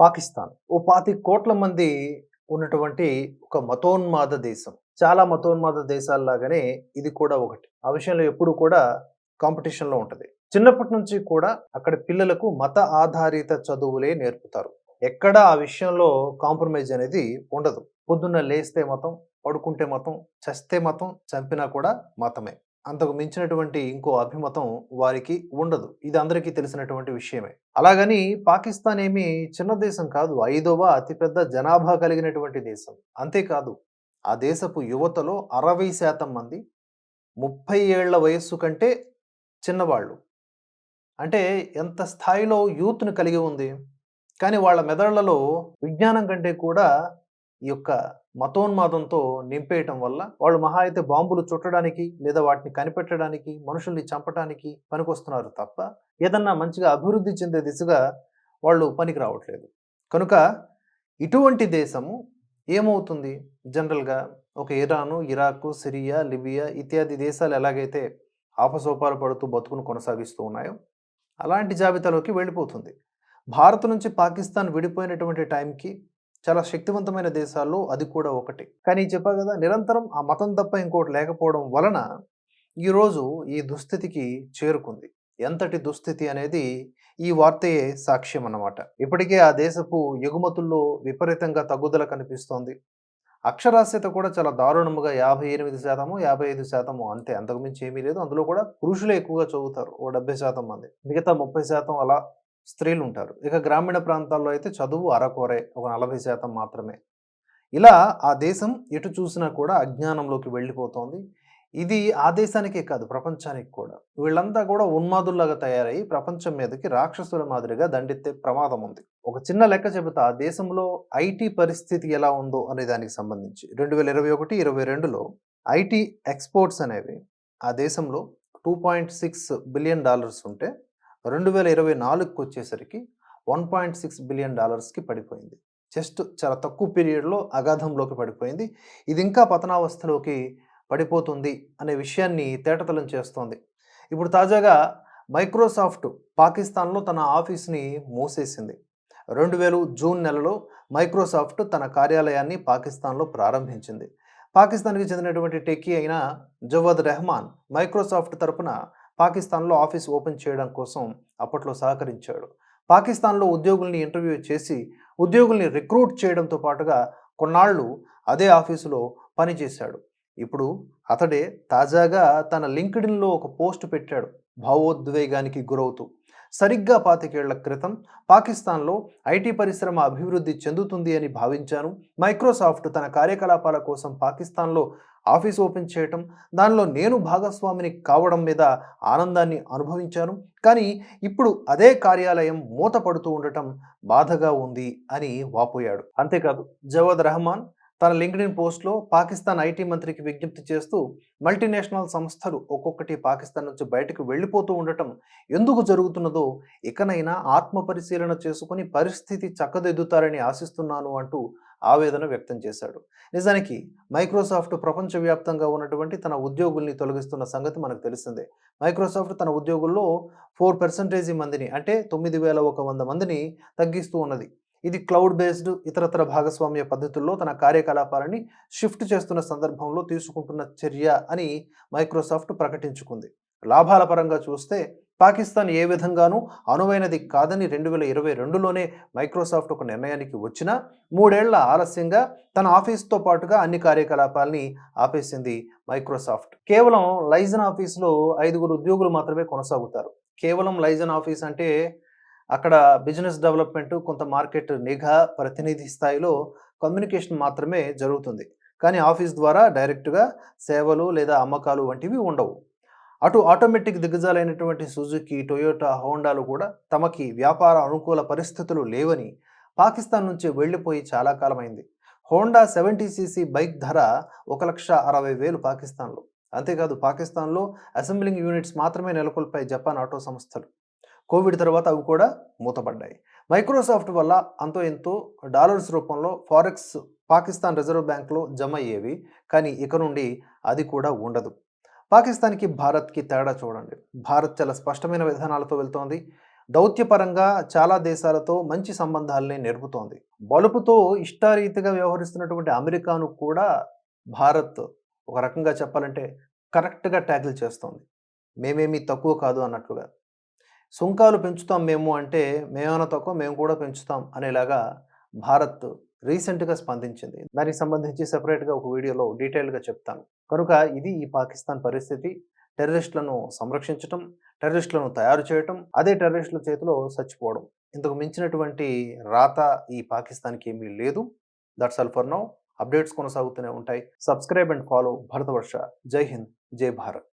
పాకిస్తాన్. ఓ పాతి కోట్ల మంది ఉన్నటువంటి ఒక మతోన్మాద దేశం. చాలా మతోన్మాద దేశాల్లాగానే ఇది కూడా ఒకటి. ఆ విషయంలో ఎప్పుడు కూడా కాంపిటీషన్లో ఉంటుంది. చిన్నప్పటి నుంచి కూడా అక్కడ పిల్లలకు మత ఆధారిత చదువులే నేర్పుతారు. ఎక్కడ ఆ విషయంలో కాంప్రమైజ్ అనేది ఉండదు. పొద్దున్న లేస్తే మతం పడుకుంటే మతం చస్తే మతం చంపినా కూడా మతమే. అంతకు మించినటువంటి ఇంకో అభిమతం వారికి ఉండదు. ఇది అందరికీ తెలిసినటువంటి విషయమే. అలాగని పాకిస్తాన్ ఏమి చిన్న దేశం కాదు. ఐదవ అతిపెద్ద జనాభా కలిగినటువంటి దేశం. అంతేకాదు ఆ దేశపు యువతలో అరవై శాతం మంది ముప్పై ఏళ్ళ వయస్సు కంటే చిన్నవాళ్ళు. అంటే ఎంత స్థాయిలో యూత్ను కలిగి ఉంది? కానీ వాళ్ళ మెదళ్ళలో విజ్ఞానం కంటే కూడా ఈ యొక్క మతోన్మాదంతో నింపేయటం వల్ల వాళ్ళు మహా అయితే బాంబులు చుట్టడానికి లేదా వాటిని కనిపెట్టడానికి మనుషుల్ని చంపడానికి పనికొస్తున్నారు తప్ప ఏదన్నా మంచిగా అభివృద్ధి చెందే దిశగా వాళ్ళు పనికి రావట్లేదు. కనుక ఇటువంటి దేశము ఏమవుతుంది? జనరల్గా ఒక ఇరాను ఇరాకు సిరియా లిబియా ఇత్యాది దేశాలు ఎలాగైతే ఆపసోపాలు పడుతూ బతుకును కొనసాగిస్తూ ఉన్నాయో అలాంటి జాబితాలోకి వెళ్ళిపోతుంది. భారత్ నుంచి పాకిస్తాన్ విడిపోయినటువంటి టైంకి చాలా శక్తివంతమైన దేశాల్లో అది కూడా ఒకటి. కానీ చెప్పా కదా నిరంతరం ఆ మతం తప్ప ఇంకోటి లేకపోవడం వలన ఈరోజు ఈ దుస్థితికి చేరుకుంది. ఎంతటి దుస్థితి అనేది ఈ వార్తయే సాక్ష్యం అన్నమాట. ఇప్పటికే ఆ దేశపు ఎగుమతుల్లో విపరీతంగా తగ్గుదల కనిపిస్తోంది. అక్షరాస్యత కూడా చాలా దారుణముగా యాభై ఎనిమిది శాతము యాభై ఐదు శాతము అంతే. అంతకుమించి ఏమీ లేదు. అందులో కూడా పురుషులే ఎక్కువగా చదువుతారు. ఓ డెబ్బై శాతం మంది. మిగతా ముప్పై శాతం అలా స్త్రీలు ఉంటారు ఇక గ్రామీణ ప్రాంతాల్లో అయితే చదువు అరకొరే ఒక నలభై శాతం మాత్రమే. ఇలా ఆ దేశం ఎటు చూసినా కూడా అజ్ఞానంలోకి వెళ్ళిపోతోంది. ఇది ఆ దేశానికే కాదు ప్రపంచానికి కూడా. వీళ్ళంతా కూడా ఉన్మాదుల్లాగా తయారయ్యి ప్రపంచం మీదకి రాక్షసుల మాదిరిగా దండెత్తే ప్రమాదం ఉంది. ఒక చిన్న లెక్క చెబుతా ఆ దేశంలో ఐటీ పరిస్థితి ఎలా ఉందో అనే దానికి సంబంధించి. రెండు వేల ఇరవై ఒకటి ఇరవై రెండులో ఐటీ ఎక్స్పోర్ట్స్ అనేవి ఆ దేశంలో two point six billion dollars ఉంటే రెండు వేల ఇరవై నాలుగుకి వచ్చేసరికి వన్ పాయింట్ సిక్స్ బిలియన్ డాలర్స్కి పడిపోయింది. జస్ట్ చాలా తక్కువ పీరియడ్లో అగాధంలోకి పడిపోయింది. ఇది ఇంకా పతనావస్థలోకి పడిపోతుంది అనే విషయాన్ని తేటతలం చేస్తోంది. ఇప్పుడు తాజాగా మైక్రోసాఫ్ట్ పాకిస్తాన్లో తన ఆఫీస్ని మూసేసింది. రెండు వేలు జూన్ నెలలో మైక్రోసాఫ్ట్ తన కార్యాలయాన్ని పాకిస్తాన్లో ప్రారంభించింది. పాకిస్తాన్కి చెందినటువంటి టెక్కీ అయిన జవద్ రెహమాన్ మైక్రోసాఫ్ట్ తరపున పాకిస్తాన్లో ఆఫీస్ ఓపెన్ చేయడం కోసం అప్పట్లో సహకరించాడు. పాకిస్తాన్లో ఉద్యోగుల్ని ఇంటర్వ్యూ చేసి ఉద్యోగుల్ని రిక్రూట్ చేయడంతో పాటుగా కొన్నాళ్ళు అదే ఆఫీసులో పనిచేశాడు ఇప్పుడు అతడే తాజాగా తన లింక్డ్ఇన్లో ఒక పోస్ట్ పెట్టాడు భావోద్వేగానికి గురవుతూ. సరిగ్గా పాతికేళ్ళ క్రితం పాకిస్తాన్లో ఐటీ పరిశ్రమ అభివృద్ధి చెందుతుంది అని భావించాను. మైక్రోసాఫ్ట్ తన కార్యకలాపాల కోసం పాకిస్తాన్లో ఆఫీస్ ఓపెన్ చేయటం దానిలో నేను భాగస్వామిని కావడం మీద ఆనందాన్ని అనుభవించాను. కానీ ఇప్పుడు అదే కార్యాలయం మూతపడుతూ ఉండటం బాధగా ఉంది అని వాపోయాడు. అంతేకాదు జవాద్ రెహమాన్ తన లింక్డ్ఇన్ పోస్ట్లో పాకిస్తాన్ ఐటీ మంత్రికి విజ్ఞప్తి చేస్తూ మల్టీనేషనల్ సంస్థలు ఒక్కొక్కటి పాకిస్తాన్ నుంచి బయటకు వెళ్ళిపోతూ ఉండటం ఎందుకు జరుగుతున్నదో ఇకనైనా ఆత్మ పరిశీలన చేసుకుని పరిస్థితి చక్కదిద్దుతారని ఆశిస్తున్నాను అంటూ ఆవేదన వ్యక్తం చేశాడు. నిజానికి మైక్రోసాఫ్ట్ ప్రపంచవ్యాప్తంగా ఉన్నటువంటి తన ఉద్యోగుల్ని తొలగిస్తున్న సంగతి మనకు తెలిసిందే. మైక్రోసాఫ్ట్ తన ఉద్యోగుల్లో ఫోర్ పర్సెంటేజీ మందిని అంటే తొమ్మిది వేల ఒక వంద మందిని తగ్గిస్తూ ఉన్నది. ఇది క్లౌడ్ బేస్డ్ ఇతరతర భాగస్వామ్య పద్ధతుల్లో తన కార్యకలాపాలని షిఫ్ట్ చేస్తున్న సందర్భంలో తీసుకుంటున్న చర్య అని మైక్రోసాఫ్ట్ ప్రకటించుకుంది. లాభాల పరంగా చూస్తే పాకిస్తాన్ ఏ విధంగానూ అనువైనది కాదని రెండు వేల ఇరవై రెండులోనే మైక్రోసాఫ్ట్ ఒక నిర్ణయానికి వచ్చినా మూడేళ్ళ ఆలస్యంగా తన ఆఫీస్తో పాటుగా అన్ని కార్యకలాపాలని ఆపేసింది మైక్రోసాఫ్ట్ కేవలం లైజన్ ఆఫీస్లో ఐదుగురు ఉద్యోగులు మాత్రమే కొనసాగుతారు. కేవలం లైజన్ ఆఫీస్ అంటే అక్కడ బిజినెస్ డెవలప్మెంట్ కొంత మార్కెట్ నిఘా ప్రతినిధి స్థాయిలో కమ్యూనికేషన్ మాత్రమే జరుగుతుంది. కానీ ఆఫీస్ ద్వారా డైరెక్ట్గా సేవలు లేదా అమ్మకాలు వంటివి ఉండవు. అటు ఆటోమేటిక్ దిగ్గజాలైనటువంటి సుజుకి టొయోటా హోండాలు కూడా తమకి వ్యాపార అనుకూల పరిస్థితులు లేవని పాకిస్తాన్ నుంచి వెళ్ళిపోయి చాలా కాలమైంది. హోండా సెవెంటీ సీసీ బైక్ ధర ఒక లక్ష అరవై వేలు పాకిస్తాన్లో. అంతేకాదు పాకిస్తాన్లో అసెంబ్లింగ్ యూనిట్స్ మాత్రమే నెలకొల్పాయి జపాన్ ఆటో సంస్థలు. కోవిడ్ తర్వాత అవి కూడా మూతపడ్డాయి. మైక్రోసాఫ్ట్ వల్ల అంతో ఎంతో డాలర్స్ రూపంలో ఫారెక్స్ పాకిస్తాన్ రిజర్వ్ బ్యాంక్లో జమ అయ్యేవి కానీ ఇక నుండి అది కూడా ఉండదు. పాకిస్తాన్కి భారత్కి తేడా చూడండి. భారత్ చాలా స్పష్టమైన విధానాలతో వెళ్తోంది. దౌత్యపరంగా చాలా దేశాలతో మంచి సంబంధాలని నేర్పుతోంది. బలుపుతో ఇష్టారీతిగా వ్యవహరిస్తున్నటువంటి అమెరికాను కూడా భారత్ ఒక రకంగా చెప్పాలంటే కరెక్ట్గా ట్యాకిల్ చేస్తోంది. మేమేమి తక్కువ కాదు అన్నట్లుగా. సుంకాలు పెంచుతాం మేము అంటే మేమేమైనా తక్కువ మేము కూడా పెంచుతాం అనేలాగా భారత్ రీసెంట్గా స్పందించింది. దానికి సంబంధించి సెపరేట్గా ఒక వీడియోలో డీటెయిల్గా చెప్తాను. కనుక ఇది ఈ పాకిస్తాన్ పరిస్థితి. టెర్రరిస్టులను సంరక్షించటం టెర్రరిస్టులను తయారు చేయటం అదే టెర్రరిస్టుల చేతిలో చచ్చిపోవడం. ఇంతకు మించినటువంటి రాత ఈ పాకిస్తాన్కి ఏమీ లేదు. That's all for now updates కొనసాగుతూనే ఉంటాయి. Subscribe and follow Bharatavarsha. జై హింద్. జై భారత్.